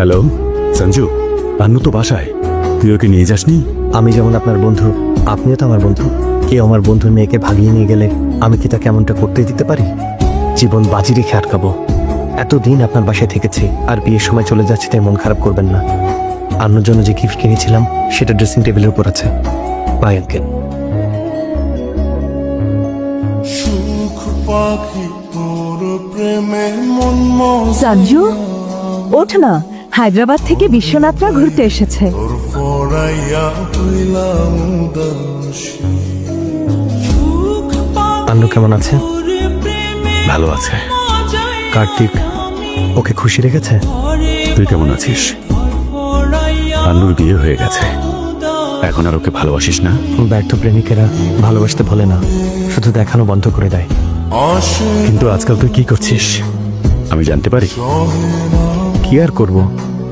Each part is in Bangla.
হ্যালো সঞ্জু আন্নু তো বাসায়। তুই ওকে নিয়ে যাসনি? আমি যেমন আপনার বন্ধু আপনিও তো আমার বন্ধু। কেউ আমার বন্ধুর মেয়েকে ভাগিয়ে নিয়ে গেলে আমি কি তাকে এমনটা করতে দিতে পারি? জীবন বাজি রেখে আটকাবো। এতদিন আপনার বাসায় থেকেছি আর বিয়ের সময় চলে যাচ্ছে তাই মন খারাপ করবেন না। আন্নর জন্য যে গিফট কিনেছিলাম সেটা ড্রেসিং টেবিলের উপর আছে। বাই আঙ্কেল সুখ পাখি তোর প্রেমে মন সঞ্জু ওঠ না। হায়দ্রাবাদ থেকে বিশ্বনাথরা ঘুরতে এসেছে। আন্নু কেমন আছে? ভালো আছে। কার্তিক ওকে খুশি রেখেছে? তুই কেমন আছিস? আন্নুর বিয়ে হয়ে গেছে। এখন আর ওকে ভালোবাসিস না? ব্যর্থ প্রেমিকেরা ভালোবাসতে ভোলে না। শুধু দেখানো বন্ধ করে দেয়। কিন্তু আজকাল তুই কি করছিস? আমি জানতে পারি। কি আর করব?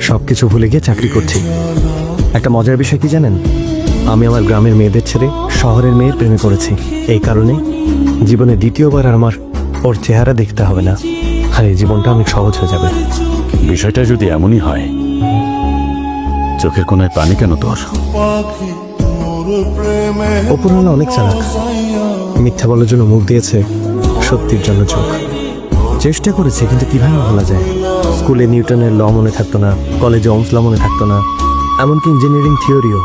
সবকিছু ভুলে গিয়ে চাকরি করছি। একটা মজার বিষয় কি জানেন? আমি আমার গ্রামের মেয়েদের ছেড়ে শহরের মেয়ের প্রেমে পড়েছি। এই কারণে জীবনে দ্বিতীয়বার আর আমার ওর চেহারা দেখতে হবে না। আর এই জীবনটা অনেক সহজ হয়ে যাবে। বিষয়টা যদি এমনই হয় চোখের কোনায় পানি কেন তোর? অপূর্ণা অনেক চালাক। মিথ্যা বলার জন্য মুখ দিয়েছে সত্যির জন্য চোখ। চেষ্টা করেছে কিন্তু কীভাবে বলা যায়? স্কুলে নিউটনের ল মনে থাকতো না কলেজে অমস ল মনে থাকতো না এমনকি ইঞ্জিনিয়ারিং থিওরিও।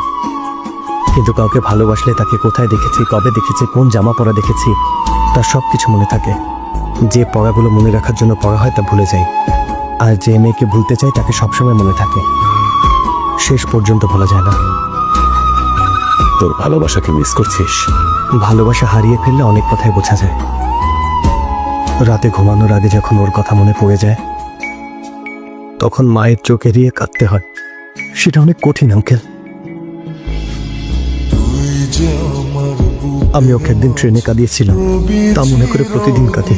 কিন্তু কাউকে ভালোবাসলে তাকে কোথায় দেখেছি কবে দেখেছি কোন জামা পরা দেখেছি তার সব কিছু মনে থাকে। যে পড়াগুলো মনে রাখার জন্য পড়া হয় তা ভুলে যায় আর যে মেয়েকে ভুলতে চাই তাকে সবসময় মনে থাকে। শেষ পর্যন্ত ভোলা যায় না। তোর ভালোবাসাকে মিস করছিস? ভালোবাসা হারিয়ে ফেললে অনেক কথাই বোঝা যায়। রাতে ঘুমানোর আগে যখন ওর কথা মনে পড়ে যায় তখন মায়ের চোখ এড়িয়ে কাঁদতে হয়। সেটা অনেক কঠিন আঙ্কেল। আমি ওকে একদিন ট্রেনে কাঁদিয়েছিলাম তা মনে করে প্রতিদিন কাঁদি।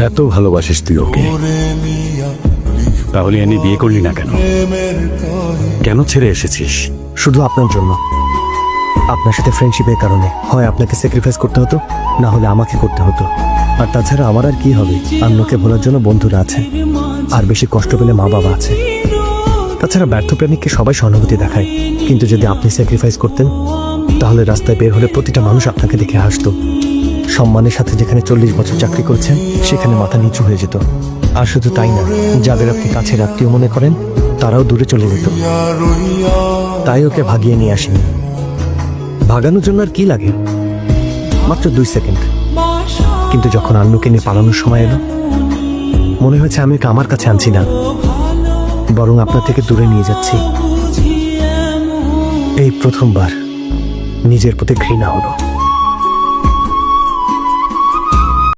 এত ভালোবাসিস তুই ওকে। তাহলে আমি বিয়ে করলি না কেন? কেন ছেড়ে এসেছিস? শুধু আপনার জন্য। আপনার সাথে ফ্রেন্ডশিপের কারণে। হয় আপনাকে স্যাক্রিফাইস করতে হতো, না হলে আমাকে করতে হতো। আর তাছাড়া আমার আর কি হবে? অন্যকে ভোলার জন্য বন্ধুরা আছে। আর বেশি কষ্ট পেলে মা বাবা আছে। তাছাড়া ব্যর্থ প্রেমিককে সবাই সহানুভূতি দেখায়। কিন্তু যদি আপনি স্যাক্রিফাইস করতেন, তাহলে রাস্তায় বের হলে প্রতিটা মানুষ আপনাকে দেখে হাসতো। সম্মানের সাথে যেখানে চল্লিশ বছর চাকরি করছেন, সেখানে মাথা নিচু হয়ে যেত। আর শুধু তাই না, যাদের আপনি কাছের আত্মীয় মনে করেন, তারাও দূরে চলে যেত। তাই ওকে ভাগিয়ে নিয়ে আসিনি। ভাগানোর জন্য আর কি লাগে? মাত্র দুই সেকেন্ড। কিন্তু যখন আন্নুকে নিয়ে পালানোর সময় এলো, মনে হয়েছে আমি ওকে আমার কাছে আনছি না, বরং আপনার থেকে দূরে নিয়ে যাচ্ছি। এই প্রথমবার নিজের প্রতি ঘৃণা হলো।